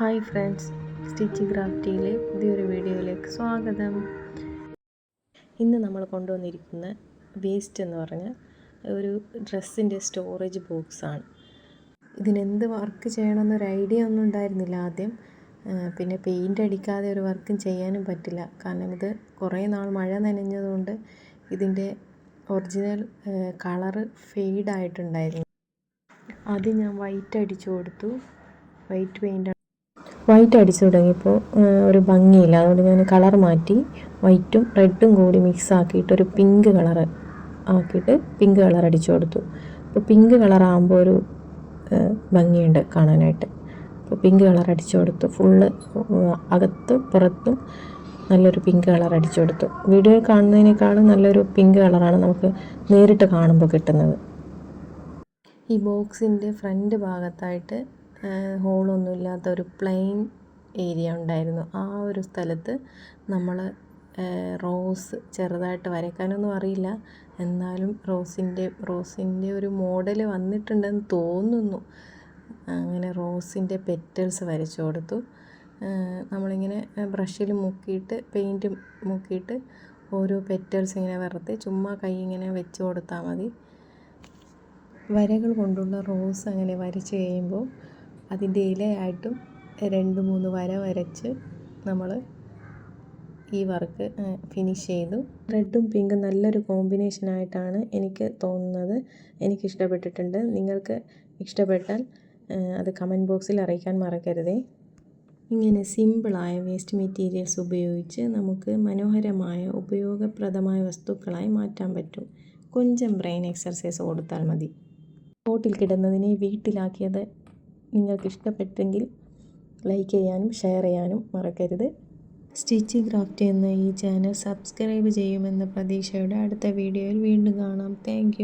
Hi friends stitch ക്രാഫ്റ്റിയിലെ പുതിയൊരു വീഡിയോയിലേക്ക് സ്വാഗതം. ഇന്ന് നമ്മൾ കൊണ്ടുവന്നിരിക്കുന്ന വേസ്റ്റ് എന്ന് പറഞ്ഞ ഒരു ഡ്രസ്സിന്റെ സ്റ്റോറേജ് ബോക്സാണ്. ഇതിനെന്ത് വർക്ക് ചെയ്യണമെന്നൊരു ഐഡിയ ഒന്നും ഉണ്ടായിരുന്നില്ല ആദ്യം. പിന്നെ പെയിന്റ് അടിക്കാതെ ഒരു വർക്കും ചെയ്യാനും പറ്റില്ല. കാരണം ഇത് കുറേ നാൾ മഴ നനഞ്ഞതുകൊണ്ട് ഇതിന്റെ ഒറിജിനൽ കളറ് ഫെയ്ഡായിട്ടുണ്ടായിരുന്നു. ആദ്യം ഞാൻ വൈറ്റ് അടിച്ചു കൊടുത്തു. വൈറ്റ് പെയിന്റ് വൈറ്റ് അടിച്ചു തുടങ്ങിയപ്പോൾ ഒരു ഭംഗിയില്ല. അതുകൊണ്ട് ഞാൻ കളർ മാറ്റി വൈറ്റും റെഡും കൂടി മിക്സ് ആക്കിയിട്ട് ഒരു പിങ്ക് കളർ ആക്കിയിട്ട് പിങ്ക് കളർ അടിച്ചു കൊടുത്തു. അപ്പോൾ പിങ്ക് കളർ ആകുമ്പോൾ ഒരു ഭംഗിയുണ്ട് കാണാനായിട്ട്. അപ്പോൾ പിങ്ക് കളർ അടിച്ചു കൊടുത്തു. ഫുള്ള് അകത്തും പുറത്തും നല്ലൊരു പിങ്ക് കളർ അടിച്ചു കൊടുത്തു. വീഡിയോ കാണുന്നതിനേക്കാളും നല്ലൊരു പിങ്ക് കളറാണ് നമുക്ക് നേരിട്ട് കാണുമ്പോൾ കിട്ടുന്നത്. ഈ ബോക്സിന്റെ ഫ്രണ്ട് ഭാഗത്തായിട്ട് ഹോളൊന്നും ഇല്ലാത്ത ഒരു പ്ലെയിൻ ഏരിയ ഉണ്ടായിരുന്നു. ആ ഒരു സ്ഥലത്ത് നമ്മൾ റോസ് ചെറുതായിട്ട് വരയ്ക്കാനൊന്നും അറിയില്ല. എന്നാലും റോസിന്റെ റോസിന്റെ ഒരു മോഡൽ വന്നിട്ടുണ്ടെന്ന് തോന്നുന്നു. അങ്ങനെ റോസിന്റെ പെറ്റൽസ് വരച്ചു കൊടുത്തു. നമ്മളിങ്ങനെ ബ്രഷിൽ മുക്കിയിട്ട് പെയിന്റ് മുക്കിയിട്ട് ഓരോ പെറ്റൽസ് ഇങ്ങനെ വെറുതെ ചുമ്മാ കൈ ഇങ്ങനെ വെച്ച് കൊടുത്താൽ മതി. വരകൾ കൊണ്ടുള്ള റോസ് അങ്ങനെ വരച്ച് കഴിയുമ്പോൾ അതിന്റെ ഇലയായിട്ടും രണ്ട് മൂന്ന് വര വരച്ച് നമ്മൾ ഈ വർക്ക് ഫിനിഷ് ചെയ്തു. റെഡും പിങ്കും നല്ലൊരു കോമ്പിനേഷനായിട്ടാണ് എനിക്ക് തോന്നുന്നത്. എനിക്ക് ഇഷ്ടപ്പെട്ടിട്ടുണ്ട്. നിങ്ങൾക്ക് ഇഷ്ടപ്പെട്ടാൽ അത് കമന്റ് ബോക്സിൽ അറിയിക്കാൻ മറക്കരുതേ. ഇങ്ങനെ സിമ്പിളായ വേസ്റ്റ് മെറ്റീരിയൽസ് ഉപയോഗിച്ച് നമുക്ക് മനോഹരമായ ഉപയോഗപ്രദമായ വസ്തുക്കളായി മാറ്റാൻ പറ്റും. കൊഞ്ചം ബ്രെയിൻ എക്സർസൈസ് കൊടുത്താൽ മതി. റോട്ടിൽ കിടന്നതിനെ വീട്ടിലാക്കിയത് നിങ്ങൾക്ക് ഇഷ്ടപ്പെട്ടെങ്കിൽ ലൈക്ക് ചെയ്യാനും ഷെയർ ചെയ്യാനും മറക്കരുത്. സ്റ്റിച്ച് ക്രാഫ്റ്റ് എന്ന ഈ ചാനൽ സബ്സ്ക്രൈബ് ചെയ്യുമെന്ന പ്രതീക്ഷയോടെ അടുത്ത വീഡിയോയിൽ വീണ്ടും കാണാം. താങ്ക്